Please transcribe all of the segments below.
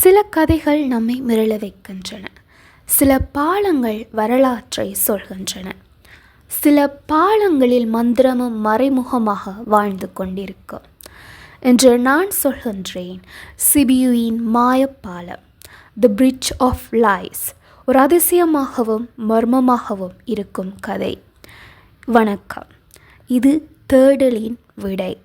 சில கதைகள் நம்மை மிரள வைக்கின்றன. சில பாலங்கள் வரலாற்றை சொல்கின்றன. சில பாலங்களில் மந்திரமும் மறைமுகமாக வாழ்ந்து கொண்டிருக்கும் என்று நான் சொல்கின்றேன். சிபியுயின் மாயப்பாலம் தி பிரிட்ஜ் ஆஃப் லைஸ் ஒரு அதிசயமாகவும் மர்மமாகவும் இருக்கும் கதை. வணக்கம். இது தேடலின் விடை.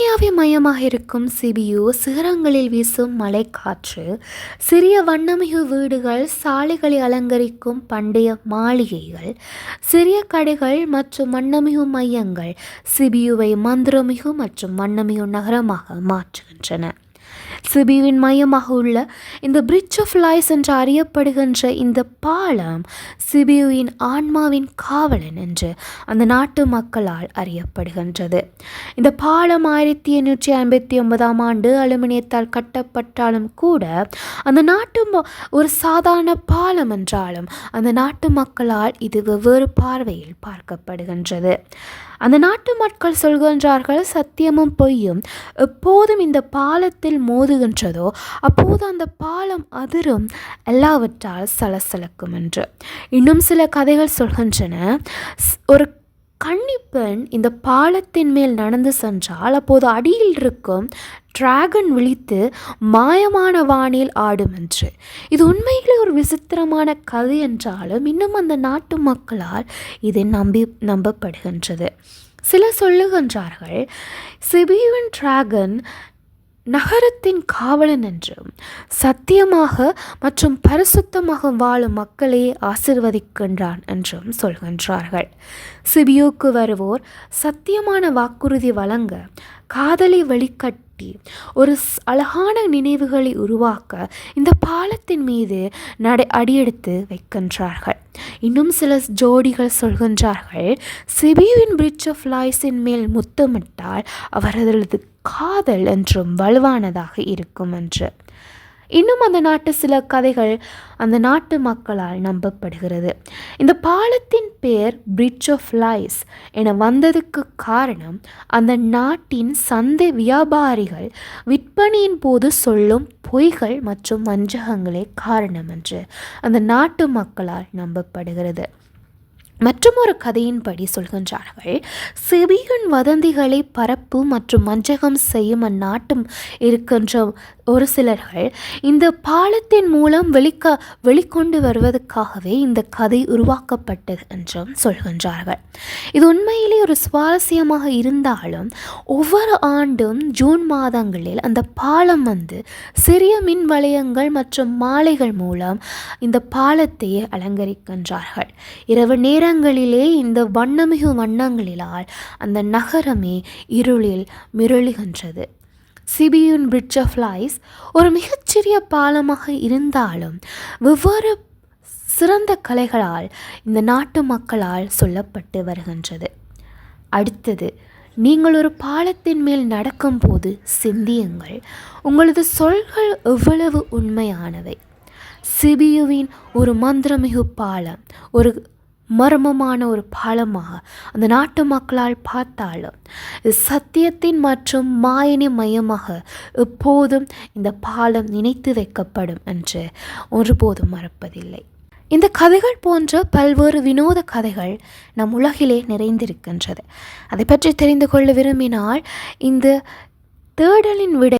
இந்தியாவை மையமாக இருக்கும் சிபியு சிகரங்களில் வீசும் மலைக்காற்று சிறிய வண்ணமிகு வீடுகள் சாலைகளை அலங்கரிக்கும் பண்டைய மாளிகைகள் சிறிய கடைகள் மற்றும் வண்ணமிகு மையங்கள் சிபியுவை மந்திரமிகு மற்றும் வண்ணமிகு நகரமாக மாற்றுகின்றன. சிபியுவின் மையமாக உள்ள இந்த பிரிட்ஜ் ஆஃப் லைஸ் என்று அறியப்படுகின்ற இந்த பாலம் சிபியுவின் ஆன்மாவின் காவலன் என்று அந்த நாட்டு மக்களால் அறியப்படுகின்றது. இந்த பாலம் ஆயிரத்தி எண்ணூற்றி ஐம்பத்தி ஒன்பதாம் ஆண்டு அலுமினியத்தால் கட்டப்பட்டாலும் கூட அந்த நாட்டு ம- ஒரு சாதாரண பாலம் என்றாலும் அந்த நாட்டு மக்களால் இது வெவ்வேறு பார்வையில் பார்க்கப்படுகின்றது. அந்த நாட்டு மக்கள் சொல்கின்றார்கள் சத்தியமும் பொய்யும். எப்போதும் இந்த பாலத்தில் மோதுகின்றதோ அப்போது அந்த பாலம் அதிரும். எல்லாவற்றால் சலசலக்கும் என்று. இன்னும் சில கதைகள் சொல்கின்றன. ஸ்- ஒரு கன்னிப்பெண் இந்த பாலத்தின் மேல் நடந்து சென்றால் அப்போது அடியில் இருக்கும் டிராகன் விழித்து மாயமான வானில் ஆடும் என்று. இது உண்மையிலே ஒரு விசித்திரமான கதை என்றாலும் இன்னும் அந்த நாட்டு மக்களால் இது நம்பி நம்பப்படுகின்றது. சிலர் சொல்லுகின்றார்கள் சிபியுவின் டிராகன் நகரத்தின் காவலன் என்றும் சத்தியமாக மற்றும் பரிசுத்தமாக வாழும் மக்களே ஆசிர்வதிக்கின்றான் என்றும் சொல்கின்றார்கள். சிபியுக்கு வருவோர் சத்தியமான வாக்குறுதி வழங்க காதலை வெளிக்கட்டி ஒரு அழகான நினைவுகளை உருவாக்க இந்த பாலத்தின் மீது நடை அடியெடுத்து வைக்கின்றார்கள். இன்னும் சில ஜோடிகள் சொல்கின்றார்கள் சிபியுவின் பிரிட்ஜ் ஆஃப் லாய்ஸின் மேல் முத்தமிட்டால் அவரது காதல் என்றும் வலுவானதாக இருக்கும் என்று. இன்னும் அந்த நாட்டு சில கதைகள் அந்த நாட்டு மக்களால் நம்பப்படுகிறது. இந்த பாலத்தின் பெயர் பிரிட்ஜ் ஆஃப் லைஸ் என வந்ததுக்கு காரணம் அந்த நாட்டின் சந்தை வியாபாரிகள் விற்பனையின் போது சொல்லும் பொய்கள் மற்றும் வஞ்சகங்களே காரணம் என்று அந்த நாட்டு மக்களால் நம்பப்படுகிறது. மற்றும் ஒரு கதையின்படி சொல்கின்றார்கள் செபியின் வதந்திகளை பரப்பு மற்றும் வஞ்சகம் செய்யும் அந்நாட்டும் இருக்கின்ற ஒரு சிலர்கள் இந்த பாலத்தின் மூலம் வெளிக்க வெளிக்கொண்டு வருவதற்காகவே இந்த கதை உருவாக்கப்பட்டது என்றும் சொல்கின்றார்கள். இது உண்மையிலே ஒரு சுவாரஸ்யமாக இருந்தாலும் ஒவ்வொரு ஆண்டும் ஜூன் மாதங்களில் அந்த பாலம் வந்து சிறிய மின் வளையங்கள் மற்றும் மாலைகள் மூலம் இந்த பாலத்தையே அலங்கரிக்கின்றார்கள். இரவு நேரங்களிலே இந்த வண்ணமிகு வண்ணங்களிலால் அந்த நகரமே இருளில் மிரளுகின்றது. சிபியூன் பிரிட்ஜ் ஆஃப் லைஸ் ஒரு மிகச்சிறிய பாலமாக இருந்தாலும் வெவ்வேறு சிறந்த கலைகளால் இந்த நாட்டு மக்களால் சொல்லப்பட்டு வருகின்றது. அடுத்தது நீங்கள் ஒரு பாலத்தின் மேல் நடக்கும்போது சிந்தியுங்கள். உங்களது சொல்கள் எவ்வளவு உண்மையானவை? சிபியுவின் ஒரு மந்திரமிகு பாலம் ஒரு மர்மமான ஒரு பாலமாக அந்த நாட்டு மக்களால் பார்த்தாலும் சத்தியத்தின் மற்றும் மாயனி மையமாக எப்போதும் இந்த பாலம் நினைத்து வைக்கப்படும் என்று ஒருபோதும் மறப்பதில்லை. இந்த கதைகள் போன்ற பல்வேறு வினோத கதைகள் நம் உலகிலே நிறைந்திருக்கின்றது. அதை பற்றி தெரிந்து கொள்ள விரும்பினால் இந்த தேடலின் விடை